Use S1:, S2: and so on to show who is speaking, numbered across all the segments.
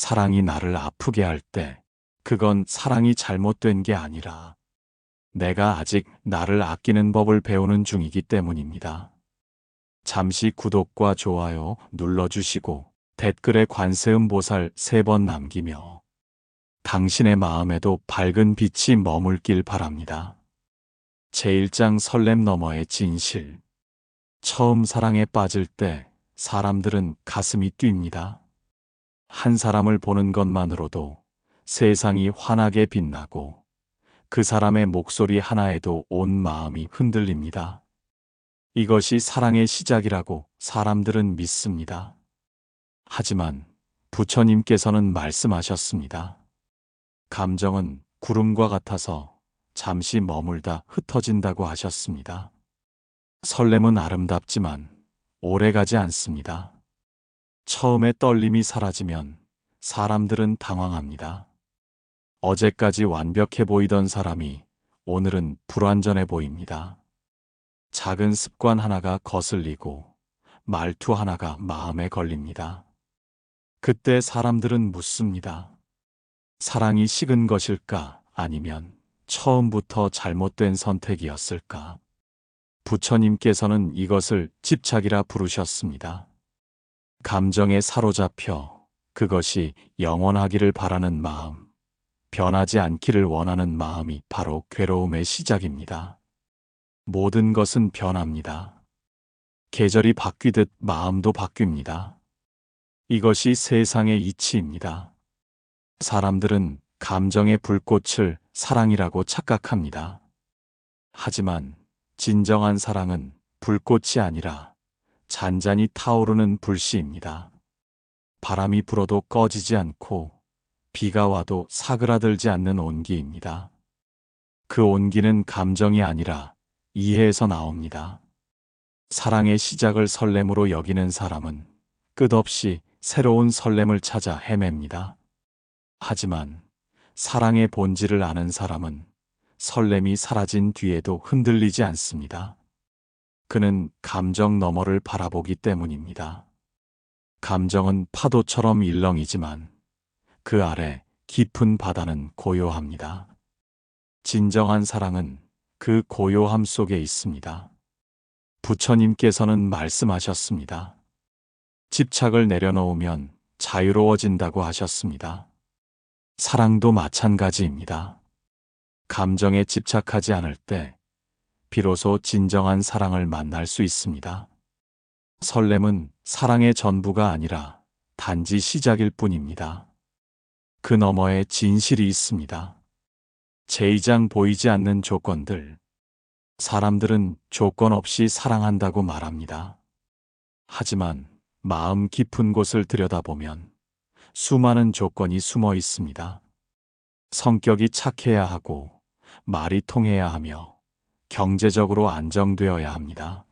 S1: 사랑이 나를 아프게 할 때, 그건 사랑이 잘못된 게 아니라 내가 아직 나를 아끼는 법을 배우는 중이기 때문입니다. 잠시 구독과 좋아요 눌러주시고 댓글에 관세음 보살 세 번 남기며 당신의 마음에도 밝은 빛이 머물길 바랍니다. 제1장 설렘 너머의 진실. 처음 사랑에 빠질 때 사람들은 가슴이 뜁니다. 한 사람을 보는 것만으로도 세상이 환하게 빛나고 그 사람의 목소리 하나에도 온 마음이 흔들립니다. 이것이 사랑의 시작이라고 사람들은 믿습니다. 하지만 부처님께서는 말씀하셨습니다. 감정은 구름과 같아서 잠시 머물다 흩어진다고 하셨습니다. 설렘은 아름답지만 오래 가지 않습니다. 처음에 떨림이 사라지면 사람들은 당황합니다. 어제까지 완벽해 보이던 사람이 오늘은 불완전해 보입니다. 작은 습관 하나가 거슬리고 말투 하나가 마음에 걸립니다. 그때 사람들은 묻습니다. 사랑이 식은 것일까 아니면 처음부터 잘못된 선택이었을까? 부처님께서는 이것을 집착이라 부르셨습니다. 감정에 사로잡혀 그것이 영원하기를 바라는 마음, 변하지 않기를 원하는 마음이 바로 괴로움의 시작입니다. 모든 것은 변합니다. 계절이 바뀌듯 마음도 바뀝니다. 이것이 세상의 이치입니다. 사람들은 감정의 불꽃을 사랑이라고 착각합니다. 하지만 진정한 사랑은 불꽃이 아니라 잔잔히 타오르는 불씨입니다. 바람이 불어도 꺼지지 않고 비가 와도 사그라들지 않는 온기입니다. 그 온기는 감정이 아니라 이해에서 나옵니다. 사랑의 시작을 설렘으로 여기는 사람은 끝없이 새로운 설렘을 찾아 헤맵니다. 하지만 사랑의 본질을 아는 사람은 설렘이 사라진 뒤에도 흔들리지 않습니다. 그는 감정 너머를 바라보기 때문입니다. 감정은 파도처럼 일렁이지만 그 아래 깊은 바다는 고요합니다. 진정한 사랑은 그 고요함 속에 있습니다. 부처님께서는 말씀하셨습니다. 집착을 내려놓으면 자유로워진다고 하셨습니다. 사랑도 마찬가지입니다. 감정에 집착하지 않을 때 비로소 진정한 사랑을 만날 수 있습니다. 설렘은 사랑의 전부가 아니라 단지 시작일 뿐입니다. 그 너머에 진실이 있습니다. 제2장 보이지 않는 조건들. 사람들은 조건 없이 사랑한다고 말합니다. 하지만 마음 깊은 곳을 들여다보면 수많은 조건이 숨어 있습니다. 성격이 착해야 하고, 말이 통해야 하며, 경제적으로 안정되어야 합니다.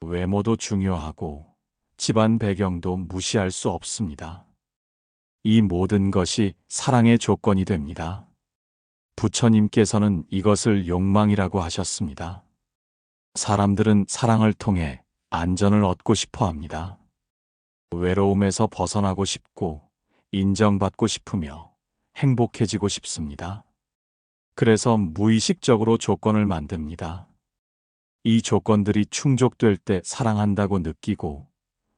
S1: 외모도 중요하고, 집안 배경도 무시할 수 없습니다. 이 모든 것이 사랑의 조건이 됩니다. 부처님께서는 이것을 욕망이라고 하셨습니다. 사람들은 사랑을 통해 안전을 얻고 싶어 합니다. 외로움에서 벗어나고 싶고 인정받고 싶으며 행복해지고 싶습니다. 그래서 무의식적으로 조건을 만듭니다. 이 조건들이 충족될 때 사랑한다고 느끼고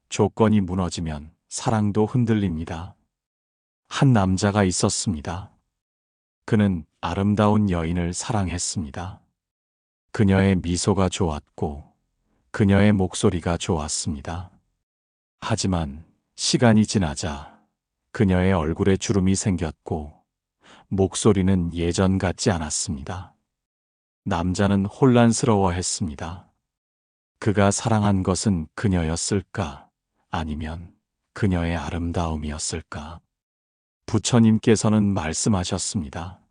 S1: 조건이 무너지면 사랑도 흔들립니다. 한 남자가 있었습니다. 그는 아름다운 여인을 사랑했습니다. 그녀의 미소가 좋았고 그녀의 목소리가 좋았습니다. 하지만 시간이 지나자 그녀의 얼굴에 주름이 생겼고 목소리는 예전 같지 않았습니다. 남자는 혼란스러워 했습니다. 그가 사랑한 것은 그녀였을까? 아니면 그녀의 아름다움이었을까? 부처님께서는 말씀하셨습니다.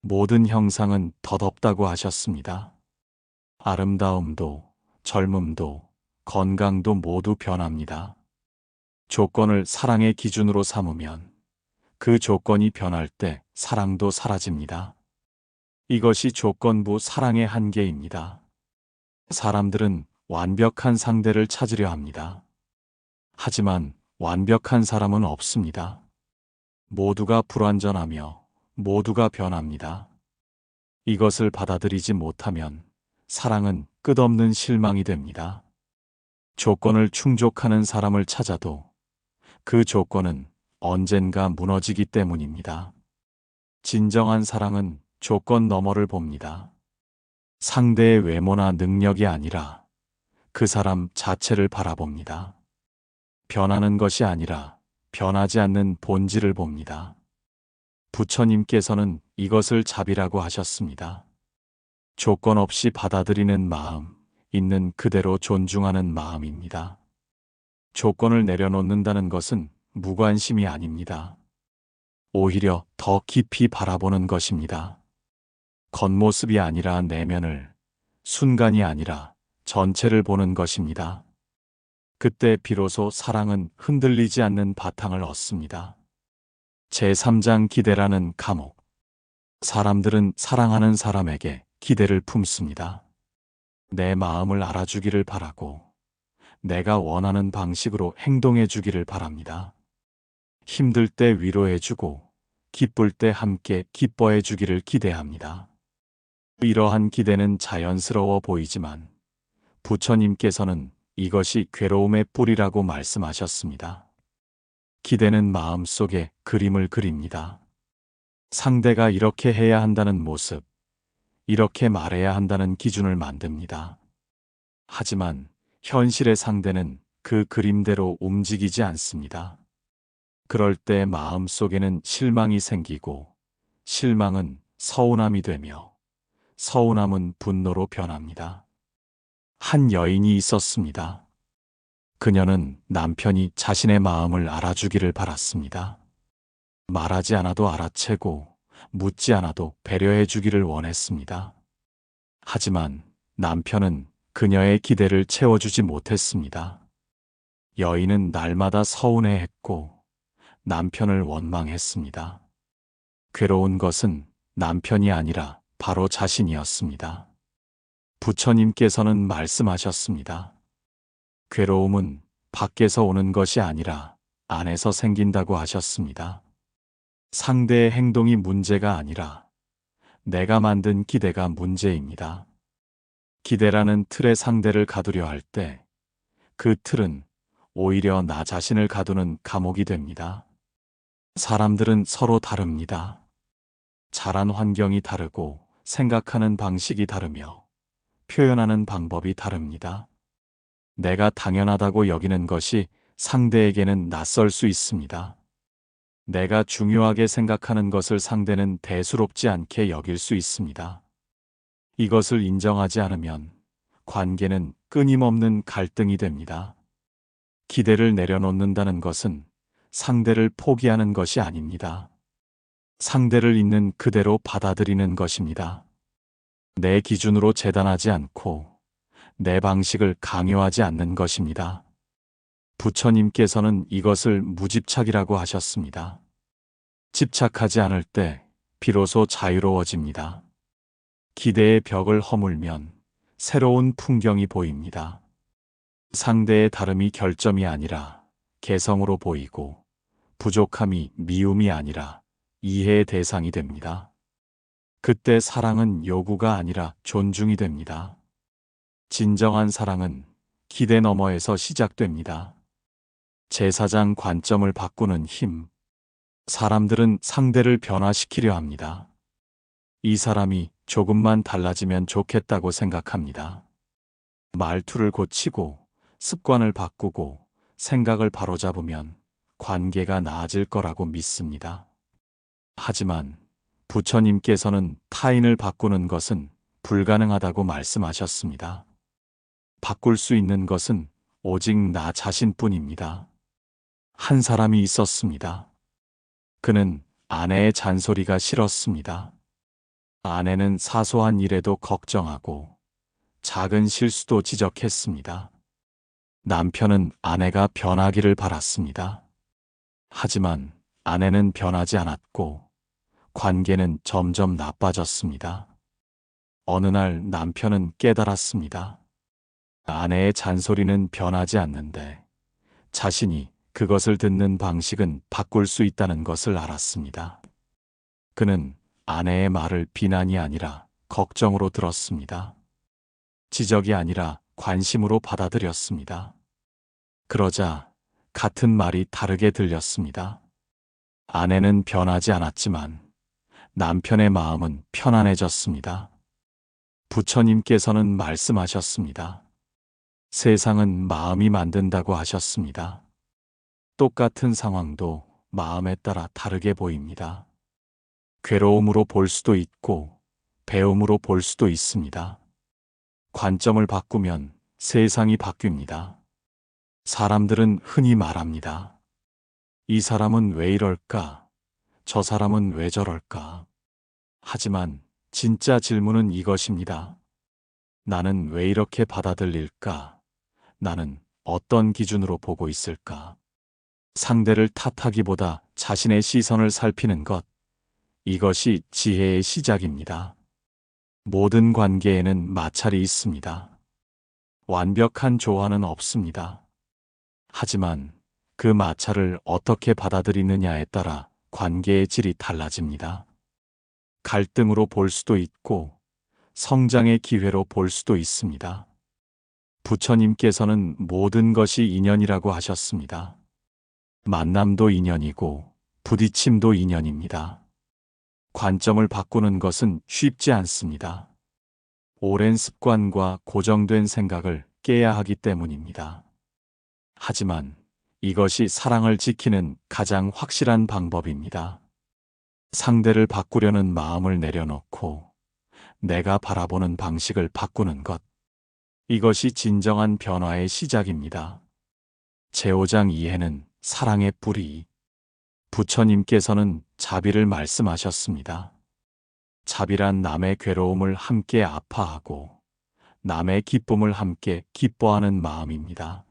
S1: 모든 형상은 덧없다고 하셨습니다. 아름다움도 젊음도 건강도 모두 변합니다. 조건을 사랑의 기준으로 삼으면 그 조건이 변할 때 사랑도 사라집니다. 이것이 조건부 사랑의 한계입니다. 사람들은 완벽한 상대를 찾으려 합니다. 하지만 완벽한 사람은 없습니다. 모두가 불완전하며 모두가 변합니다. 이것을 받아들이지 못하면 사랑은 끝없는 실망이 됩니다. 조건을 충족하는 사람을 찾아도 그 조건은 언젠가 무너지기 때문입니다. 진정한 사랑은 조건 너머를 봅니다. 상대의 외모나 능력이 아니라 그 사람 자체를 바라봅니다. 변하는 것이 아니라 변하지 않는 본질을 봅니다. 부처님께서는 이것을 자비라고 하셨습니다. 조건 없이 받아들이는 마음, 있는 그대로 존중하는 마음입니다. 조건을 내려놓는다는 것은 무관심이 아닙니다. 오히려 더 깊이 바라보는 것입니다. 겉모습이 아니라 내면을, 순간이 아니라 전체를 보는 것입니다. 그때 비로소 사랑은 흔들리지 않는 바탕을 얻습니다. 제3장 기대라는 감옥. 사람들은 사랑하는 사람에게 기대를 품습니다. 내 마음을 알아주기를 바라고 내가 원하는 방식으로 행동해 주기를 바랍니다. 힘들 때 위로해 주고 기쁠 때 함께 기뻐해 주기를 기대합니다. 이러한 기대는 자연스러워 보이지만 부처님께서는 이것이 괴로움의 뿌리라고 말씀하셨습니다. 기대는 마음 속에 그림을 그립니다. 상대가 이렇게 해야 한다는 모습, 이렇게 말해야 한다는 기준을 만듭니다. 하지만 현실의 상대는 그 그림대로 움직이지 않습니다. 그럴 때 마음 속에는 실망이 생기고 실망은 서운함이 되며 서운함은 분노로 변합니다. 한 여인이 있었습니다. 그녀는 남편이 자신의 마음을 알아주기를 바랐습니다. 말하지 않아도 알아채고 묻지 않아도 배려해 주기를 원했습니다. 하지만 남편은 그녀의 기대를 채워주지 못했습니다. 여인은 날마다 서운해 했고 남편을 원망했습니다. 괴로운 것은 남편이 아니라 바로 자신이었습니다. 부처님께서는 말씀하셨습니다. 괴로움은 밖에서 오는 것이 아니라 안에서 생긴다고 하셨습니다. 상대의 행동이 문제가 아니라 내가 만든 기대가 문제입니다. 기대라는 틀의 상대를 가두려 할 때 그 틀은 오히려 나 자신을 가두는 감옥이 됩니다. 사람들은 서로 다릅니다. 자란 환경이 다르고 생각하는 방식이 다르며 표현하는 방법이 다릅니다. 내가 당연하다고 여기는 것이 상대에게는 낯설 수 있습니다. 내가 중요하게 생각하는 것을 상대는 대수롭지 않게 여길 수 있습니다. 이것을 인정하지 않으면 관계는 끊임없는 갈등이 됩니다. 기대를 내려놓는다는 것은 상대를 포기하는 것이 아닙니다. 상대를 있는 그대로 받아들이는 것입니다. 내 기준으로 재단하지 않고 내 방식을 강요하지 않는 것입니다. 부처님께서는 이것을 무집착이라고 하셨습니다. 집착하지 않을 때 비로소 자유로워집니다. 기대의 벽을 허물면 새로운 풍경이 보입니다. 상대의 다름이 결점이 아니라 개성으로 보이고 부족함이 미움이 아니라 이해의 대상이 됩니다. 그때 사랑은 요구가 아니라 존중이 됩니다. 진정한 사랑은 기대 너머에서 시작됩니다. 제사장 관점을 바꾸는 힘. 사람들은 상대를 변화시키려 합니다. 이 사람이 조금만 달라지면 좋겠다고 생각합니다. 말투를 고치고 습관을 바꾸고 생각을 바로잡으면 관계가 나아질 거라고 믿습니다. 하지만 부처님께서는 타인을 바꾸는 것은 불가능하다고 말씀하셨습니다. 바꿀 수 있는 것은 오직 나 자신뿐입니다. 한 사람이 있었습니다. 그는 아내의 잔소리가 싫었습니다. 아내는 사소한 일에도 걱정하고 작은 실수도 지적했습니다. 남편은 아내가 변하기를 바랐습니다. 하지만 아내는 변하지 않았고 관계는 점점 나빠졌습니다. 어느 날 남편은 깨달았습니다. 아내의 잔소리는 변하지 않는데 자신이 그것을 듣는 방식은 바꿀 수 있다는 것을 알았습니다. 그는 아내의 말을 비난이 아니라 걱정으로 들었습니다. 지적이 아니라 관심으로 받아들였습니다. 그러자 같은 말이 다르게 들렸습니다. 아내는 변하지 않았지만 남편의 마음은 편안해졌습니다. 부처님께서는 말씀하셨습니다. 세상은 마음이 만든다고 하셨습니다. 똑같은 상황도 마음에 따라 다르게 보입니다. 괴로움으로 볼 수도 있고 배움으로 볼 수도 있습니다. 관점을 바꾸면 세상이 바뀝니다. 사람들은 흔히 말합니다. 이 사람은 왜 이럴까? 저 사람은 왜 저럴까? 하지만 진짜 질문은 이것입니다. 나는 왜 이렇게 받아들일까? 나는 어떤 기준으로 보고 있을까? 상대를 탓하기보다 자신의 시선을 살피는 것. 이것이 지혜의 시작입니다. 모든 관계에는 마찰이 있습니다. 완벽한 조화는 없습니다. 하지만 그 마찰을 어떻게 받아들이느냐에 따라 관계의 질이 달라집니다. 갈등으로 볼 수도 있고 성장의 기회로 볼 수도 있습니다. 부처님께서는 모든 것이 인연이라고 하셨습니다. 만남도 인연이고 부딪힘도 인연입니다. 관점을 바꾸는 것은 쉽지 않습니다. 오랜 습관과 고정된 생각을 깨야 하기 때문입니다. 하지만 이것이 사랑을 지키는 가장 확실한 방법입니다. 상대를 바꾸려는 마음을 내려놓고 내가 바라보는 방식을 바꾸는 것. 이것이 진정한 변화의 시작입니다. 제5장 이해는 사랑의 뿌리. 부처님께서는 자비를 말씀하셨습니다. 자비란 남의 괴로움을 함께 아파하고 남의 기쁨을 함께 기뻐하는 마음입니다.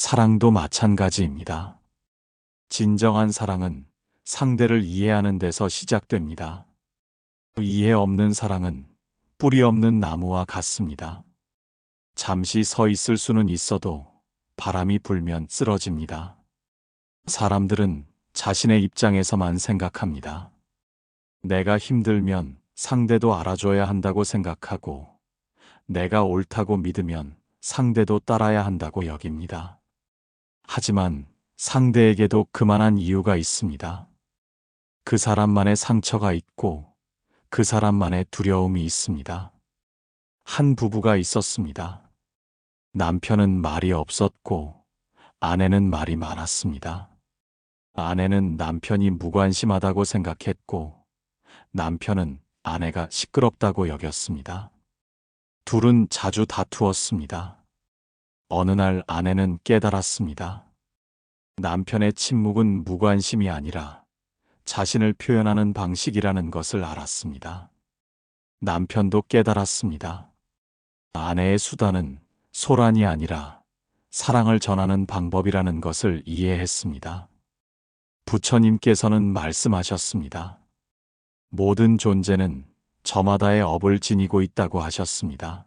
S1: 사랑도 마찬가지입니다. 진정한 사랑은 상대를 이해하는 데서 시작됩니다. 이해 없는 사랑은 뿌리 없는 나무와 같습니다. 잠시 서 있을 수는 있어도 바람이 불면 쓰러집니다. 사람들은 자신의 입장에서만 생각합니다. 내가 힘들면 상대도 알아줘야 한다고 생각하고 내가 옳다고 믿으면 상대도 따라야 한다고 여깁니다. 하지만 상대에게도 그만한 이유가 있습니다. 그 사람만의 상처가 있고 그 사람만의 두려움이 있습니다. 한 부부가 있었습니다. 남편은 말이 없었고 아내는 말이 많았습니다. 아내는 남편이 무관심하다고 생각했고 남편은 아내가 시끄럽다고 여겼습니다. 둘은 자주 다투었습니다. 어느 날 아내는 깨달았습니다. 남편의 침묵은 무관심이 아니라 자신을 표현하는 방식이라는 것을 알았습니다. 남편도 깨달았습니다. 아내의 수단은 소란이 아니라 사랑을 전하는 방법이라는 것을 이해했습니다. 부처님께서는 말씀하셨습니다. 모든 존재는 저마다의 업을 지니고 있다고 하셨습니다.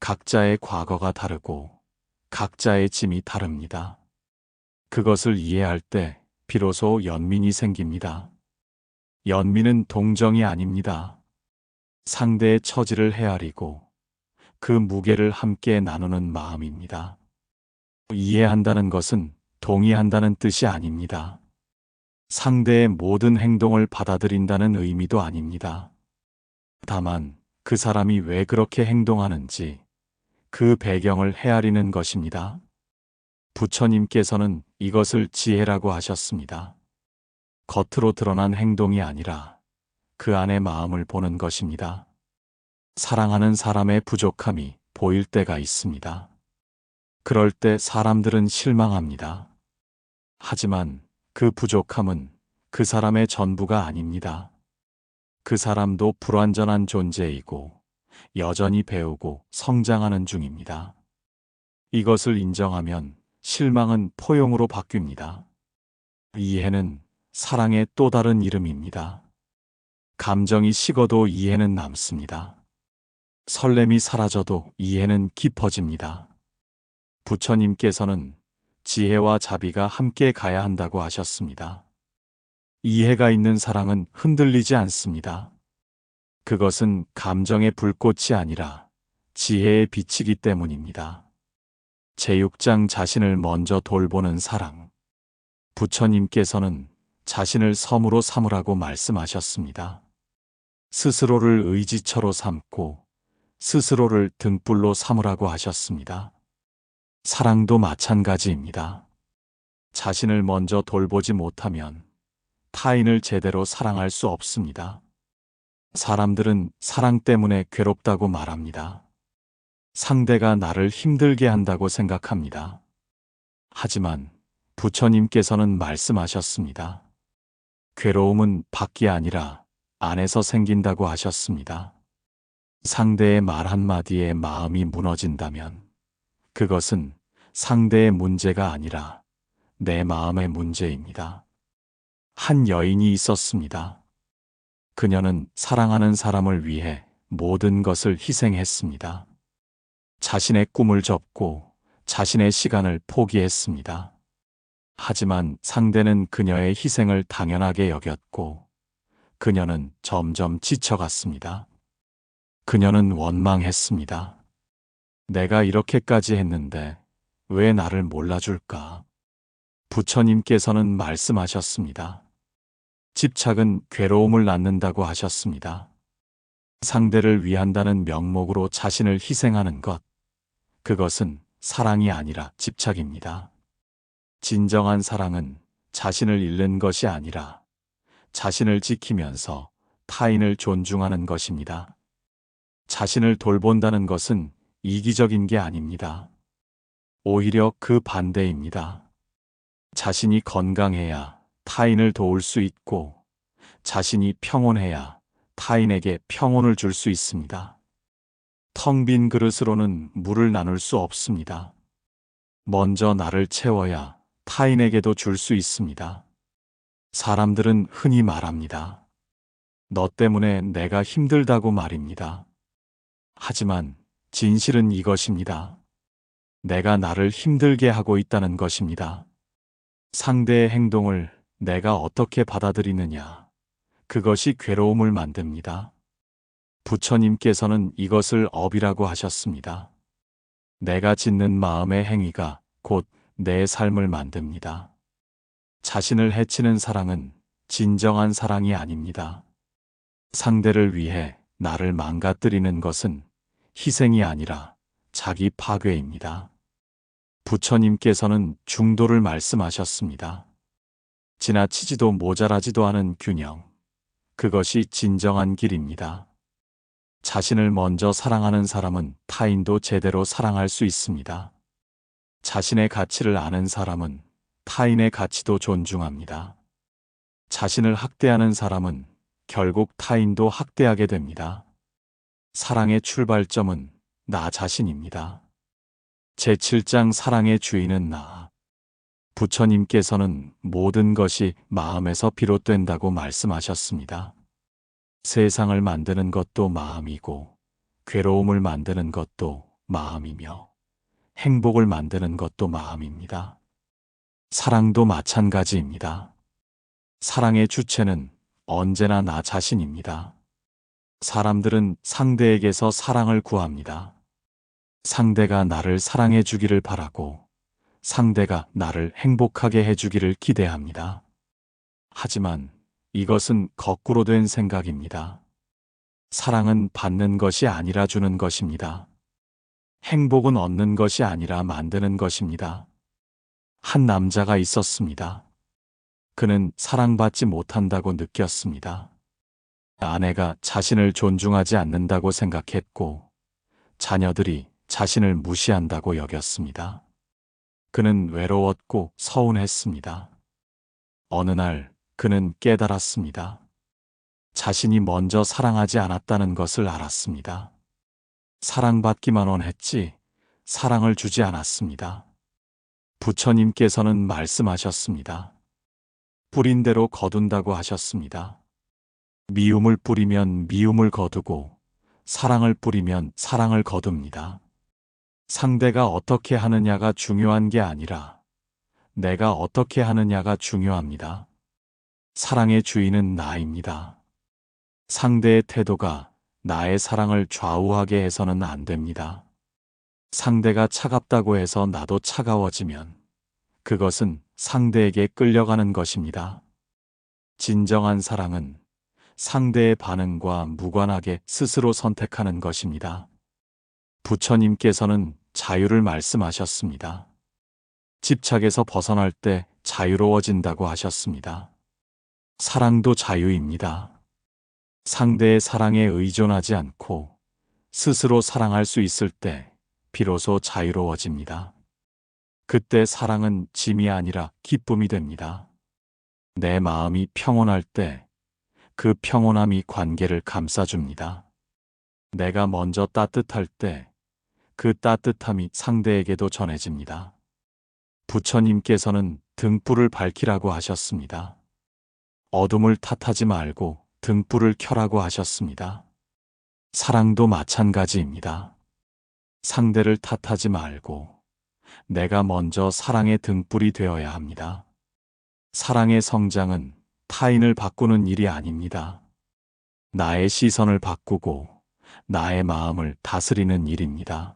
S1: 각자의 과거가 다르고 각자의 짐이 다릅니다. 그것을 이해할 때 비로소 연민이 생깁니다. 연민은 동정이 아닙니다. 상대의 처지를 헤아리고 그 무게를 함께 나누는 마음입니다. 이해한다는 것은 동의한다는 뜻이 아닙니다. 상대의 모든 행동을 받아들인다는 의미도 아닙니다. 다만 그 사람이 왜 그렇게 행동하는지 그 배경을 헤아리는 것입니다. 부처님께서는 이것을 지혜라고 하셨습니다. 겉으로 드러난 행동이 아니라 그 안의 마음을 보는 것입니다. 사랑하는 사람의 부족함이 보일 때가 있습니다. 그럴 때 사람들은 실망합니다. 하지만 그 부족함은 그 사람의 전부가 아닙니다. 그 사람도 불완전한 존재이고 여전히 배우고 성장하는 중입니다. 이것을 인정하면 실망은 포용으로 바뀝니다. 이해는 사랑의 또 다른 이름입니다. 감정이 식어도 이해는 남습니다. 설렘이 사라져도 이해는 깊어집니다. 부처님께서는 지혜와 자비가 함께 가야 한다고 하셨습니다. 이해가 있는 사랑은 흔들리지 않습니다. 그것은 감정의 불꽃이 아니라 지혜의 빛이기 때문입니다. 제6장 자신을 먼저 돌보는 사랑. 부처님께서는 자신을 섬으로 삼으라고 말씀하셨습니다. 스스로를 의지처로 삼고 스스로를 등불로 삼으라고 하셨습니다. 사랑도 마찬가지입니다. 자신을 먼저 돌보지 못하면 타인을 제대로 사랑할 수 없습니다. 사람들은 사랑 때문에 괴롭다고 말합니다. 상대가 나를 힘들게 한다고 생각합니다. 하지만 부처님께서는 말씀하셨습니다. 괴로움은 밖이 아니라 안에서 생긴다고 하셨습니다. 상대의 말 한마디에 마음이 무너진다면 그것은 상대의 문제가 아니라 내 마음의 문제입니다. 한 여인이 있었습니다. 그녀는 사랑하는 사람을 위해 모든 것을 희생했습니다. 자신의 꿈을 접고 자신의 시간을 포기했습니다. 하지만 상대는 그녀의 희생을 당연하게 여겼고 그녀는 점점 지쳐갔습니다. 그녀는 원망했습니다. 내가 이렇게까지 했는데 왜 나를 몰라줄까? 부처님께서는 말씀하셨습니다. 집착은 괴로움을 낳는다고 하셨습니다. 상대를 위한다는 명목으로 자신을 희생하는 것, 그것은 사랑이 아니라 집착입니다. 진정한 사랑은 자신을 잃는 것이 아니라 자신을 지키면서 타인을 존중하는 것입니다. 자신을 돌본다는 것은 이기적인 게 아닙니다. 오히려 그 반대입니다. 자신이 건강해야 타인을 도울 수 있고 자신이 평온해야 타인에게 평온을 줄 수 있습니다. 텅 빈 그릇으로는 물을 나눌 수 없습니다. 먼저 나를 채워야 타인에게도 줄 수 있습니다. 사람들은 흔히 말합니다. 너 때문에 내가 힘들다고 말입니다. 하지만 진실은 이것입니다. 내가 나를 힘들게 하고 있다는 것입니다. 상대의 행동을 내가 어떻게 받아들이느냐. 그것이 괴로움을 만듭니다. 부처님께서는 이것을 업이라고 하셨습니다. 내가 짓는 마음의 행위가 곧 내 삶을 만듭니다. 자신을 해치는 사랑은 진정한 사랑이 아닙니다. 상대를 위해 나를 망가뜨리는 것은 희생이 아니라 자기 파괴입니다. 부처님께서는 중도를 말씀하셨습니다. 지나치지도 모자라지도 않은 균형. 그것이 진정한 길입니다. 자신을 먼저 사랑하는 사람은 타인도 제대로 사랑할 수 있습니다. 자신의 가치를 아는 사람은 타인의 가치도 존중합니다. 자신을 학대하는 사람은 결국 타인도 학대하게 됩니다. 사랑의 출발점은 나 자신입니다. 제7장 사랑의 주인은 나. 부처님께서는 모든 것이 마음에서 비롯된다고 말씀하셨습니다. 세상을 만드는 것도 마음이고, 괴로움을 만드는 것도 마음이며, 행복을 만드는 것도 마음입니다. 사랑도 마찬가지입니다. 사랑의 주체는 언제나 나 자신입니다. 사람들은 상대에게서 사랑을 구합니다. 상대가 나를 사랑해 주기를 바라고 상대가 나를 행복하게 해주기를 기대합니다. 하지만 이것은 거꾸로 된 생각입니다. 사랑은 받는 것이 아니라 주는 것입니다. 행복은 얻는 것이 아니라 만드는 것입니다. 한 남자가 있었습니다. 그는 사랑받지 못한다고 느꼈습니다. 아내가 자신을 존중하지 않는다고 생각했고, 자녀들이 자신을 무시한다고 여겼습니다. 그는 외로웠고 서운했습니다. 어느 날 그는 깨달았습니다. 자신이 먼저 사랑하지 않았다는 것을 알았습니다. 사랑받기만 원했지 사랑을 주지 않았습니다. 부처님께서는 말씀하셨습니다. 뿌린 대로 거둔다고 하셨습니다. 미움을 뿌리면 미움을 거두고 사랑을 뿌리면 사랑을 거둡니다. 상대가 어떻게 하느냐가 중요한 게 아니라 내가 어떻게 하느냐가 중요합니다. 사랑의 주인은 나입니다. 상대의 태도가 나의 사랑을 좌우하게 해서는 안 됩니다. 상대가 차갑다고 해서 나도 차가워지면 그것은 상대에게 끌려가는 것입니다. 진정한 사랑은 상대의 반응과 무관하게 스스로 선택하는 것입니다. 부처님께서는 자유를 말씀하셨습니다. 집착에서 벗어날 때 자유로워진다고 하셨습니다. 사랑도 자유입니다. 상대의 사랑에 의존하지 않고 스스로 사랑할 수 있을 때 비로소 자유로워집니다. 그때 사랑은 짐이 아니라 기쁨이 됩니다. 내 마음이 평온할 때 그 평온함이 관계를 감싸줍니다. 내가 먼저 따뜻할 때 그 따뜻함이 상대에게도 전해집니다. 부처님께서는 등불을 밝히라고 하셨습니다. 어둠을 탓하지 말고 등불을 켜라고 하셨습니다. 사랑도 마찬가지입니다. 상대를 탓하지 말고 내가 먼저 사랑의 등불이 되어야 합니다. 사랑의 성장은 타인을 바꾸는 일이 아닙니다. 나의 시선을 바꾸고 나의 마음을 다스리는 일입니다.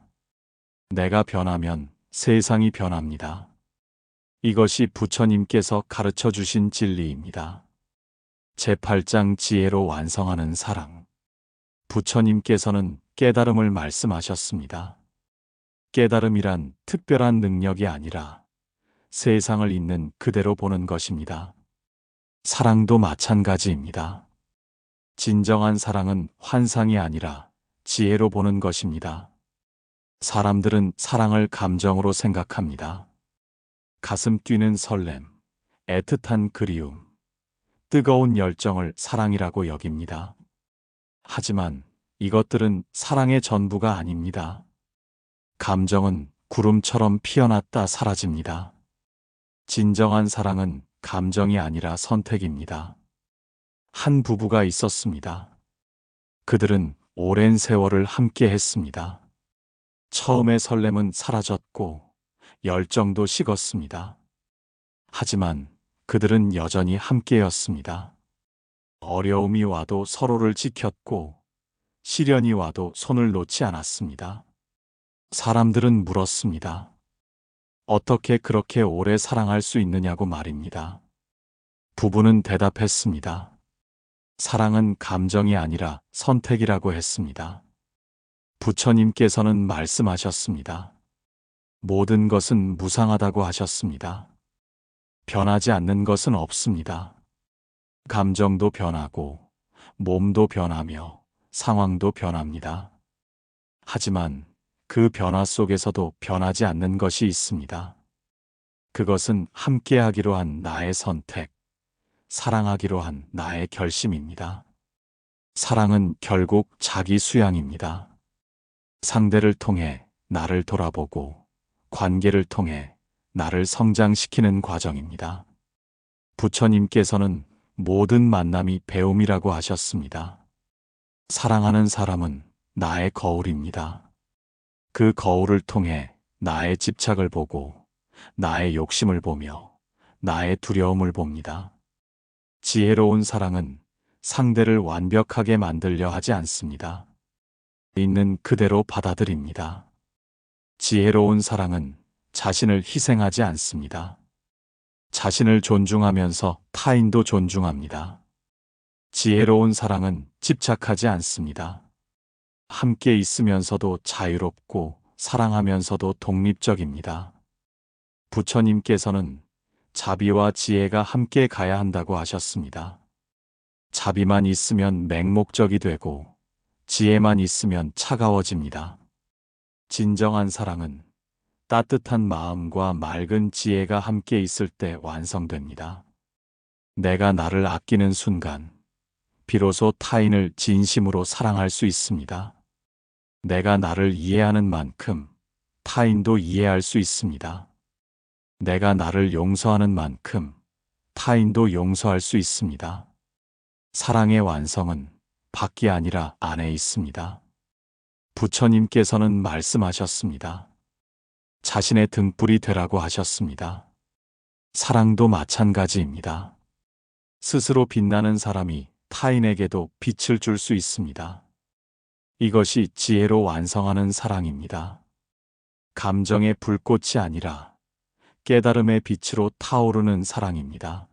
S1: 내가 변하면 세상이 변합니다. 이것이 부처님께서 가르쳐 주신 진리입니다. 제8장 지혜로 완성하는 사랑. 부처님께서는 깨달음을 말씀하셨습니다. 깨달음이란 특별한 능력이 아니라 세상을 있는 그대로 보는 것입니다. 사랑도 마찬가지입니다. 진정한 사랑은 환상이 아니라 지혜로 보는 것입니다. 사람들은 사랑을 감정으로 생각합니다. 가슴 뛰는 설렘, 애틋한 그리움, 뜨거운 열정을 사랑이라고 여깁니다. 하지만 이것들은 사랑의 전부가 아닙니다. 감정은 구름처럼 피어났다 사라집니다. 진정한 사랑은 감정이 아니라 선택입니다. 한 부부가 있었습니다. 그들은 오랜 세월을 함께 했습니다. 처음의 설렘은 사라졌고 열정도 식었습니다. 하지만 그들은 여전히 함께였습니다. 어려움이 와도 서로를 지켰고 시련이 와도 손을 놓지 않았습니다. 사람들은 물었습니다. 어떻게 그렇게 오래 사랑할 수 있느냐고 말입니다. 부부는 대답했습니다. 사랑은 감정이 아니라 선택이라고 했습니다. 부처님께서는 말씀하셨습니다. 모든 것은 무상하다고 하셨습니다. 변하지 않는 것은 없습니다. 감정도 변하고, 몸도 변하며, 상황도 변합니다. 하지만 그 변화 속에서도 변하지 않는 것이 있습니다. 그것은 함께하기로 한 나의 선택, 사랑하기로 한 나의 결심입니다. 사랑은 결국 자기 수양입니다. 상대를 통해 나를 돌아보고 관계를 통해 나를 성장시키는 과정입니다. 부처님께서는 모든 만남이 배움이라고 하셨습니다. 사랑하는 사람은 나의 거울입니다. 그 거울을 통해 나의 집착을 보고 나의 욕심을 보며 나의 두려움을 봅니다. 지혜로운 사랑은 상대를 완벽하게 만들려 하지 않습니다. 있는 그대로 받아들입니다. 지혜로운 사랑은 자신을 희생하지 않습니다. 자신을 존중하면서 타인도 존중합니다. 지혜로운 사랑은 집착하지 않습니다. 함께 있으면서도 자유롭고 사랑하면서도 독립적입니다. 부처님께서는 자비와 지혜가 함께 가야 한다고 하셨습니다. 자비만 있으면 맹목적이 되고 지혜만 있으면 차가워집니다. 진정한 사랑은 따뜻한 마음과 맑은 지혜가 함께 있을 때 완성됩니다. 내가 나를 아끼는 순간, 비로소 타인을 진심으로 사랑할 수 있습니다. 내가 나를 이해하는 만큼 타인도 이해할 수 있습니다. 내가 나를 용서하는 만큼 타인도 용서할 수 있습니다. 사랑의 완성은 밖이 아니라 안에 있습니다. 부처님께서는 말씀하셨습니다. 자신의 등불이 되라고 하셨습니다. 사랑도 마찬가지입니다. 스스로 빛나는 사람이 타인에게도 빛을 줄 수 있습니다. 이것이 지혜로 완성하는 사랑입니다. 감정의 불꽃이 아니라 깨달음의 빛으로 타오르는 사랑입니다.